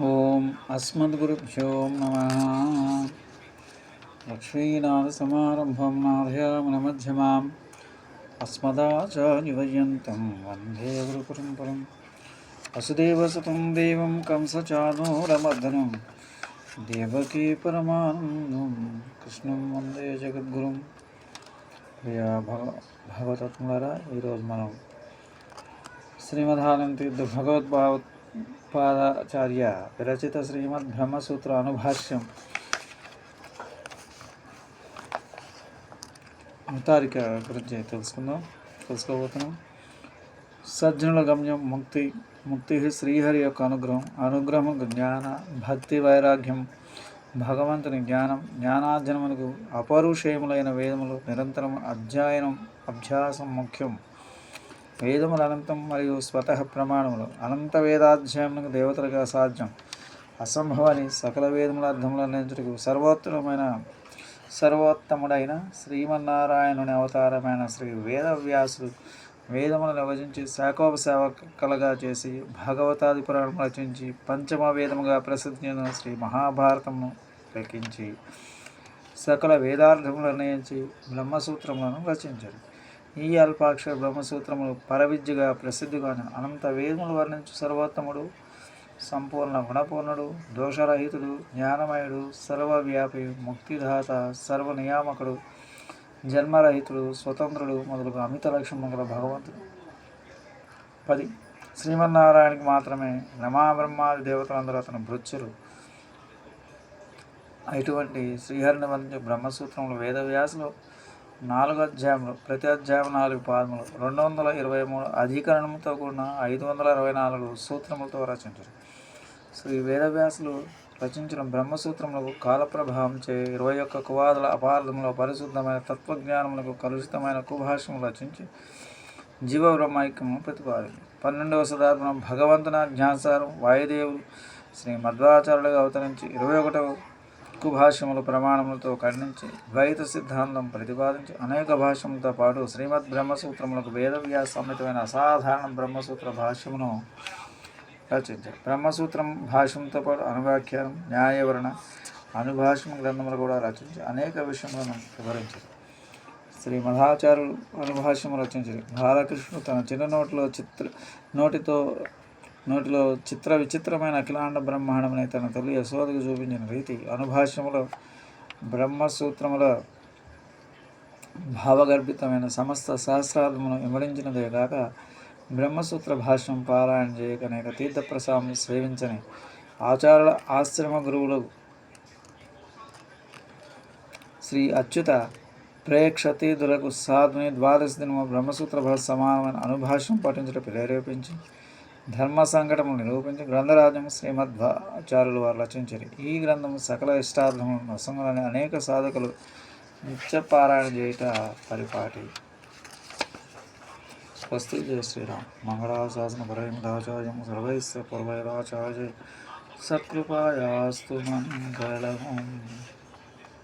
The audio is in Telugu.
ఓం అస్మద్గురుభ్యో నమ. లక్ష్మీనాథసమారంభం నాథయామనమధ్యమాం అస్మదాచార్యవర్యంతం వందే గురుపరంపరం. వసుదేవసుతం దేవం కంసచానూరమర్దనం దేవకీ పరమానందం. కృష్ణం వందే జగద్గురుం. ప్రియ భగ భగవతత్ములారా ఈరోజు మనం శ్రీమదానంద తీర్థ భగవద్భావ పాదాచార్య విరచిత శ్రీమద్ బ్రహ్మసూత్ర అనుభాష్యం. ముతారిక గురించి తెలుసుకుందాం తెలుసుకోబోతున్నాం. సజ్జనుల గమ్యం ముక్తి ముక్తి శ్రీహరి యొక్క అనుగ్రహం అనుగ్రహం జ్ఞాన భక్తి వైరాగ్యం భగవంతుని జ్ఞానం జ్ఞానార్జనములకు అపరుషయములైన వేదములు నిరంతరం అధ్యయనం అభ్యాసం ముఖ్యం. వేదములు అనంతం మరియు స్వతః ప్రమాణములు. అనంత వేదాధ్యాయములకు దేవతలుగా సాధ్యం. అసంభవాన్ని సకల వేదముల అర్థములు అందించడానికి సర్వోత్తమైన సర్వోత్తముడైన శ్రీమన్నారాయణుని అవతారమైన శ్రీ వేదవ్యాసుడు వేదములను విభజించి శాఖోపసేవకలుగా చేసి భగవతాది పురాణం రచించి పంచమ వేదముగా ప్రసిద్ధి చెందిన శ్రీ మహాభారతమును లెక్కించి సకల వేదార్థములు నిర్ణయించి బ్రహ్మసూత్రములను రచించారు. ఈ అల్పాక్షర బ్రహ్మసూత్రములు పరవిద్యగా ప్రసిద్ధిగాను. అనంత వేదములు వర్ణించు సర్వోత్తముడు సంపూర్ణ గుణపూర్ణుడు దోషరహితుడు జ్ఞానమయుడు సర్వవ్యాపి ముక్తిదాత సర్వనియామకుడు జన్మరహితుడు స్వతంత్రుడు మొదలుగు అమిత లక్ష్యము గల భగవంతుడు. పది. శ్రీమన్నారాయణకి మాత్రమే రమా బ్రహ్మాది దేవతలందరూ అతను భృత్యులు అటువంటి శ్రీహరిని వర్ణించే బ్రహ్మసూత్రములు వేదవ్యాసులు నాలుగు అధ్యాయములు ప్రతి అధ్యాయం నాలుగు పాదములు రెండు వందల ఇరవై మూడు అధికరణముతో కూడిన ఐదు వందల అరవై నాలుగు సూత్రములతో రచించారు. శ్రీ వేదవ్యాసులు రచించిన బ్రహ్మసూత్రములకు కాలప్రభావం చే ఇరవై ఒక్క కువాదుల అపార్థంలో పరిశుద్ధమైన తత్వజ్ఞానములకు కలుషితమైన కుభాషము రచించి జీవ బ్రహ్మైక్యము ప్రతిపాదించి పన్నెండవ శతాబ్దం భగవంతున జ్ఞానసారం వాయుదేవులు శ్రీ మధ్వాచార్యులుగా అవతరించి ఇరవై ఒకటవ భాష్యములు ప్రమాణములతో ఖండించి ద్వైత సిద్ధాంతం ప్రతిపాదించి అనేక భాష్యములతో పాటు శ్రీమద్ బ్రహ్మసూత్రములకు వేదవ్యాస సమ్మితమైన అసాధారణ బ్రహ్మసూత్ర భాష్యమును రచించారు బ్రహ్మసూత్రం భాష్యంతో పాటు అనువాఖ్యానం న్యాయవరణ అనుభాష్యం గ్రంథములు కూడా రచించి. అనేక విషయములను వివరించారు శ్రీ మధాచార్యులు అనుభాష్యము రచించారు బాలకృష్ణుడు తన చిన్న నోటిలో చిత్ర నోటితో నోటిలో చిత్ర విచిత్రమైన అఖిలాండ బ్రహ్మాండమనే తన తల్లి యశోదకు చూపించిన రీతి అనుభాష్యములో బ్రహ్మసూత్రముల భావగర్భితమైన సమస్త సహస్రార్థమును విమరించినదే కాక బ్రహ్మసూత్ర భాష్యం పారాయణ చేయక అనేక తీర్థప్రసాదం సేవించని ఆచార్యుల ఆశ్రమ గురువులు శ్రీ అచ్యుత ప్రేక్షతీతులకు సాధుని ద్వాదశ దినము బ్రహ్మసూత్ర భాష సమానమైన అనుభాష్యం పఠించడం ప్రేరేపించి ధర్మ సంకటములు నిరూపించి గ్రంథరాజ్యం శ్రీమద్వాచార్యులు వారు రచించారు. ఈ గ్రంథం సకల ఇష్టార్థములు నసంగులని అనేక సాధకులు నిత్యపారాయణ చేయుట పరిపాటి. స్వస్తి జయ శ్రీరామ్. మంగళాశాసన పరమదాచార్యం సర్వైశ్వ పూర్వైరాచార్య సకృపాయాస్తు మంగళం